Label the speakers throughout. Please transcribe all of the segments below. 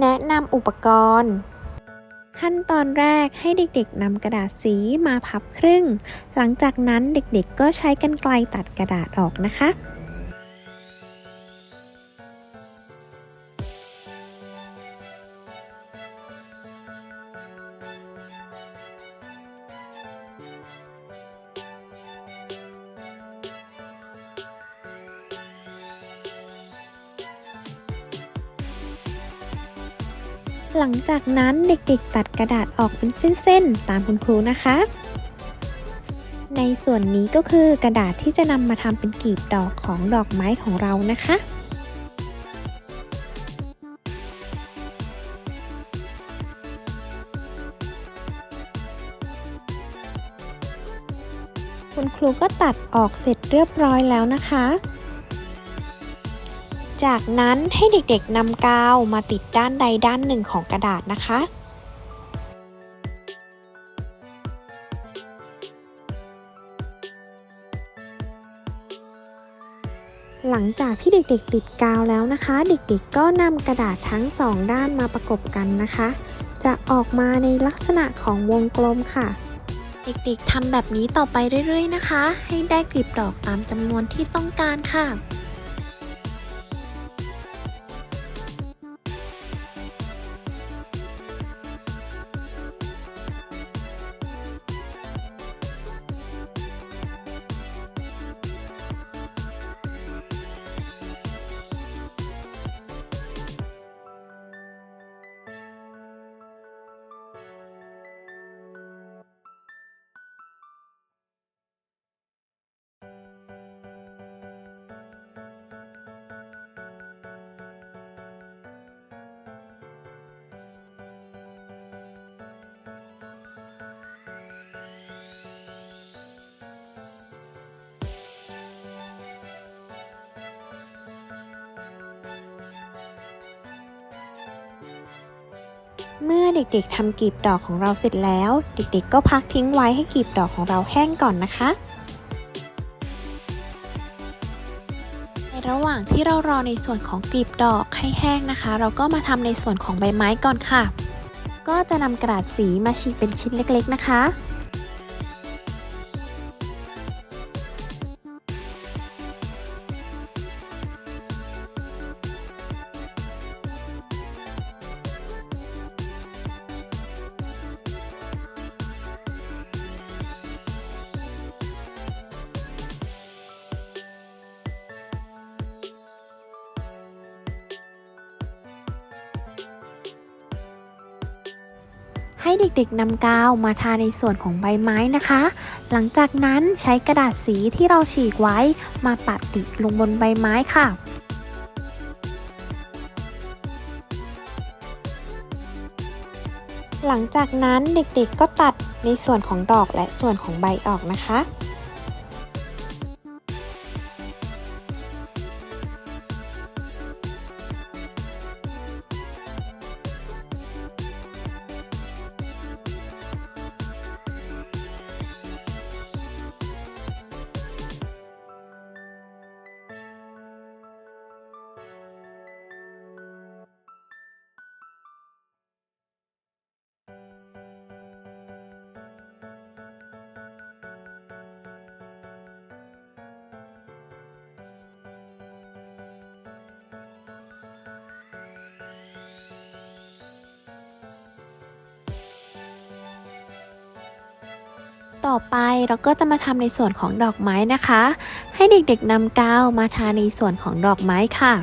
Speaker 1: แนะนำอุปกรณ์ ขั้นตอนแรกให้เด็กๆนำกระดาษสีมาพับครึ่ง หลังจากนั้นเด็กๆก็ใช้กรรไกรตัดกระดาษออกนะคะ หลังจากนั้นเด็กๆ ตัดกระดาษออกเป็นเส้นๆ ตามคุณครูนะคะ ในส่วนนี้ก็คือกระดาษที่จะนำมาทำเป็นกลีบดอกของดอกไม้ของเรานะคะคุณครูก็ตัดออกเสร็จเรียบร้อยแล้วนะคะ จากนั้นให้เด็กๆนำกาวมาติดด้านใดด้านหนึ่งของกระดาษนะคะ หลังจากที่เด็กๆติดกาวแล้วนะคะ เด็กๆก็นำกระดาษทั้งสองด้านมาประกบกันนะคะ จะออกมาในลักษณะของวงกลมค่ะเด็กๆทำแบบนี้ต่อไปเรื่อยๆนะคะ ให้ได้กลีบดอกตามจำนวนที่ต้องการค่ะ เมื่อเด็กๆทำกลีบดอกของเราเสร็จแล้ว เด็กๆ ก็พักทิ้งไว้ให้กลีบดอกของเราแห้งก่อนนะคะ ในระหว่างที่เรารอในส่วนของกลีบดอกให้แห้งนะคะ เราก็มาทำในส่วนของใบไม้ก่อนค่ะ ก็จะนำกระดาษสีมาฉีกเป็นชิ้นเล็กๆนะคะ ให้เด็กๆนำกาวมาทาในส่วนของใบไม้นะคะ หลังจากนั้นใช้กระดาษสีที่เราฉีกไว้มาปัดติดลงบนใบไม้ค่ะหลังจากนั้นเด็กๆก็ตัดในส่วนของดอกและส่วนของใบออกนะคะ ต่อไปเราก็จะมาทำในส่วนของดอกไม้นะคะ ให้เด็กๆนำกาวมาทาในส่วนของดอกไม้ค่ะ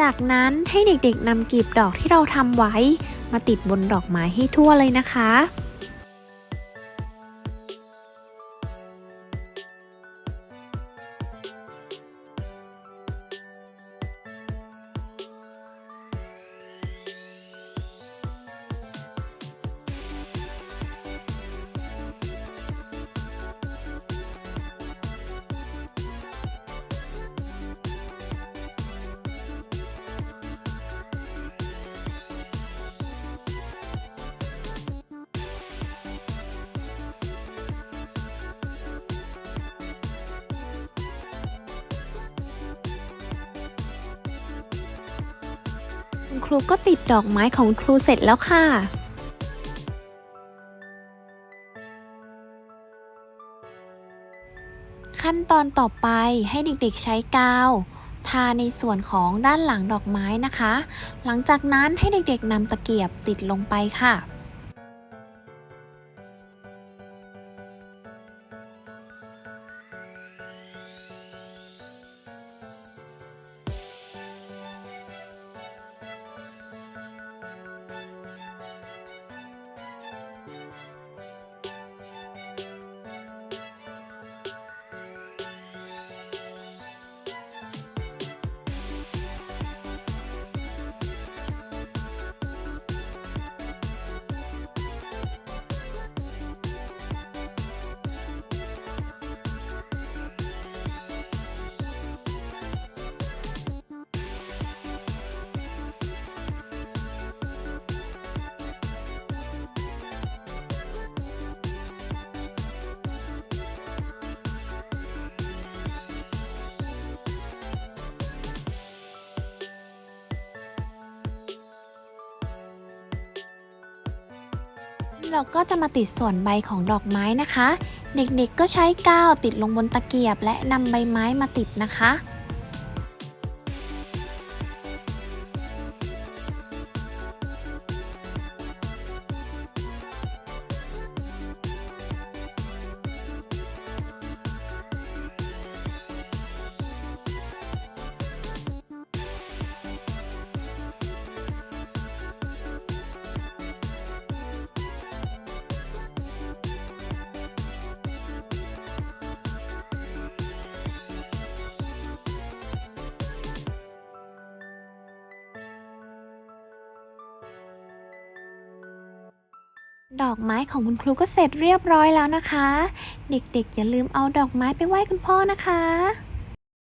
Speaker 1: จากนั้นให้เด็กๆนำกลีบดอกที่เราทำไว้ มาติดบนดอกไม้ให้ทั่วเลยนะคะ ครูก็ติดดอกไม้ของครูเสร็จแล้วค่ะขั้นตอนต่อไปให้เด็กๆใช้กาว ทาในส่วนของด้านหลังดอกไม้นะคะ หลังจากนั้นให้เด็กๆนำตะเกียบติดลงไปค่ะ เราก็จะมาติดส่วนใบของดอกไม้นะคะ เด็กๆก็ใช้กาวติดลงบนตะเกียบ และนำใบไม้มาติดนะคะ ดอกไม้ของคุณครูก็เสร็จเรียบร้อยแล้วนะคะ เด็กๆ อย่าลืมเอาดอกไม้ไปไหว้คุณพ่อนะคะ